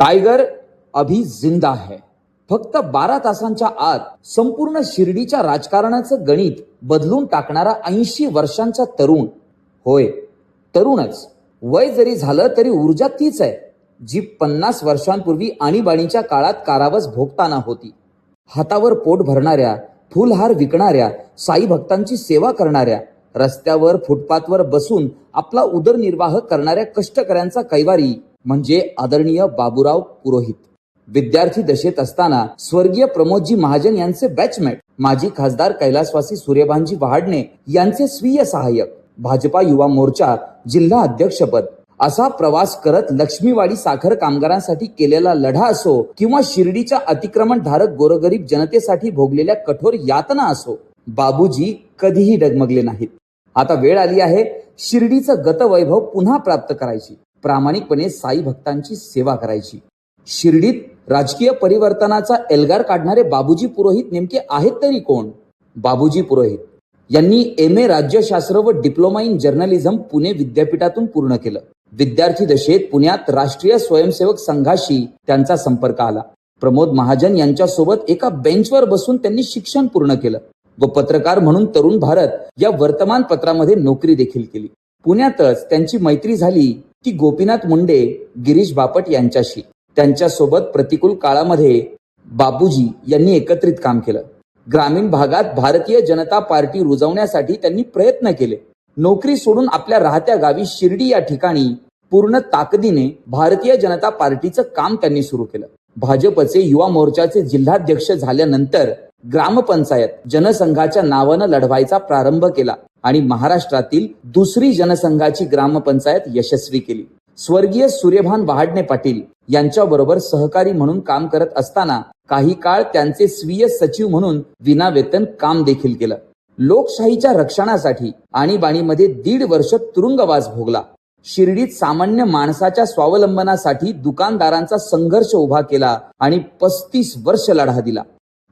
Tiger अभी जिंदा है. फक्त बारा तासांच्या आत संपूर्ण शिर्डीच्या राजकारणाचं गणित बदलून टाकणारा ऐंशी वर्षांचा तरुण होय तरुणच. वय जरी झालं तरी ऊर्जा तीच आहे जी पन्नास वर्षांपूर्वी आणीबाणीच्या काळात कारावास भोगताना होती. हातावर पोट भरणाऱ्या फुलहार विकणाऱ्या साई भक्तांची सेवा करणाऱ्या रस्त्यावर फुटपाथवर बसून आपला उदरनिर्वाह करणाऱ्या कष्टकऱ्यांचा कैवारी म्हणजे आदरणीय बाबूराव पुरोहित. विद्यार्थी दशेत असताना स्वर्गीय प्रमोदजी महाजन यांचे बॅचमेट माजी खासदार कैलासवासी सूर्यभानजी वहाडणे यांचे स्वीय सहाय्यक भाजपा युवा मोर्चा जिल्हा अध्यक्षपद. असा प्रवास करत लक्ष्मीवाडी साखर कामगारांसाठी केलेला लढा असो किंवा शिर्डीच्या अतिक्रमणधारक गोरगरीब जनतेसाठी भोगलेल्या कठोर यातना असो बाबूजी कधीही डगमगले नाहीत. आता वेळ आली आहे शिर्डीचं गतवैभव पुन्हा प्राप्त करायची. प्रामाणिकपणे साई भक्तांची सेवा करायची. शिर्डीत राजकीय परिवर्तनाचा एल्गार काढणारे बाबूजी पुरोहित नेमके आहेत तरी कोण? बाबूजी पुरोहित यांनी एम ए राज्यशास्त्र व डिप्लोमा इन जर्नलिझम पुणे विद्यापीठातून पूर्ण केलं. विद्यार्थी दशेत पुण्यात राष्ट्रीय स्वयंसेवक संघाशी त्यांचा संपर्क आला. प्रमोद महाजन यांच्यासोबत एका बेंचवर बसून त्यांनी शिक्षण पूर्ण केलं. व पत्रकार म्हणून तरुण भारत या वर्तमानपत्रामध्ये नोकरी देखील केली. पुण्यातच त्यांची मैत्री झाली. ती गोपीनाथ मुंडे गिरीश बापट यांच्याशी. त्यांच्यासोबत प्रतिकूल काळामध्ये बाबूजी यांनी एकत्रित काम केलं. ग्रामीण भागात भारतीय जनता पार्टी रुजवण्यासाठी त्यांनी प्रयत्न केले. नोकरी सोडून आपल्या राहत्या गावी शिर्डी या ठिकाणी पूर्ण ताकदीने भारतीय जनता पार्टीचं काम त्यांनी सुरू केलं. भाजपचे युवा मोर्चाचे जिल्हाध्यक्ष झाल्यानंतर ग्रामपंचायत जनसंघाच्या नावानं लढवायचा प्रारंभ केला आणि महाराष्ट्रातील दुसरी जनसंघाची ग्रामपंचायत यशस्वी केली. स्वर्गीय सूर्यभान वहाडणे पाटील यांच्याबरोबर सहकारी म्हणून काम करत असताना काही काळ त्यांचे स्वीय सचिव म्हणून विनावेतन काम देखील केलं. लोकशाहीच्या रक्षणासाठी आणीबाणीमध्ये दीड वर्ष तुरुंगवास भोगला. शिर्डीत सामान्य माणसाच्या स्वावलंबनासाठी दुकानदारांचा संघर्ष उभा केला आणि पस्तीस वर्ष लढा दिला.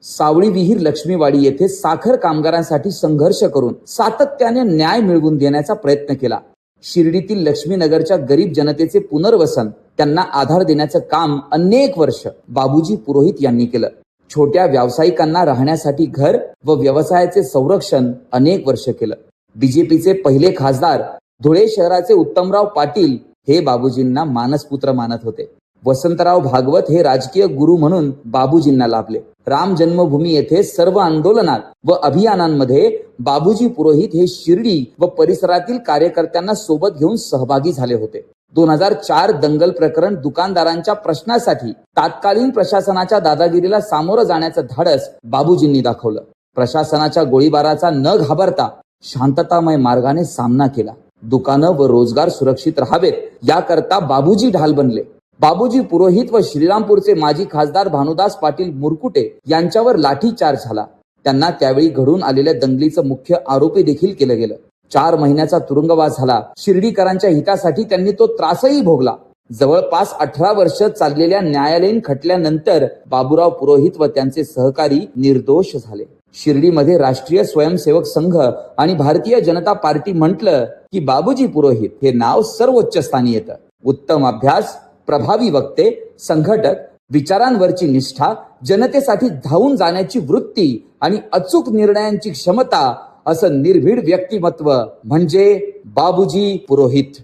सावळी विहीर लक्ष्मीवाडी येथे साखर कामगारांसाठी संघर्ष करून सातत्याने न्याय मिळवून देण्याचा प्रयत्न केला. शिर्डीतील लक्ष्मीनगरच्या गरीब जनतेचे पुनर्वसन त्यांना आधार देण्याचं काम अनेक वर्ष बाबूजी पुरोहित यांनी केलं. छोट्या व्यावसायिकांना राहण्यासाठी घर व व्यवसायाचे संरक्षण अनेक वर्ष केलं. बीजेपीचे पहिले खासदार धुळे शहराचे उत्तमराव पाटील हे बाबूजींना मानसपुत्र मानत होते. वसंतराव भागवत हे राजकीय गुरु म्हणून बाबूजींना लाभले. राम जन्मभूमी येथे सर्व आंदोलनात व अभियानांमध्ये बाबूजी पुरोहित हे शिर्डी व परिसरातील कार्यकर्त्यांना सोबत घेऊन सहभागी झाले होते. दोन हजार चार दंगल प्रकरण दुकानदारांच्या प्रश्नासाठी तात्कालीन प्रशासनाच्या दादागिरीला सामोरं जाण्याचं धाडस बाबूजींनी दाखवलं. प्रशासनाच्या गोळीबाराचा न घाबरता शांततामय मार्गाने सामना केला. दुकानं व रोजगार सुरक्षित राहावेत याकरता बाबूजी ढाल बनले. बाबूजी पुरोहित व श्रीरामपूरचे माजी खासदार भानुदास पाटील मुरकुटे यांच्यावर लाठीचार्ज झाला. त्यांना त्यावेळी घडून आलेल्या दंगलीचं मुख्य आरोपी देखील केलं गेलं. चार महिन्याचा तुरुंगवास झाला. शिर्डीकरांच्या हितासाठी त्यांनी तो त्रासही भोगला. जवळपास अठरा वर्ष चाललेल्या न्यायालयीन खटल्यानंतर बाबूराव पुरोहित व त्यांचे सहकारी निर्दोष झाले. शिर्डीमध्ये राष्ट्रीय स्वयंसेवक संघ आणि भारतीय जनता पार्टी म्हटलं की बाबूजी पुरोहित हे नाव सर्वोच्च स्थानी येतं. उत्तम अभ्यास प्रभावी वक्ते संघटक विचारांवरची निष्ठा जनतेसाठी धावून जाण्याची वृत्ती आणि अचूक निर्णयांची क्षमता असं निर्भीड व्यक्तिमत्व म्हणजे बाबूजी पुरोहित.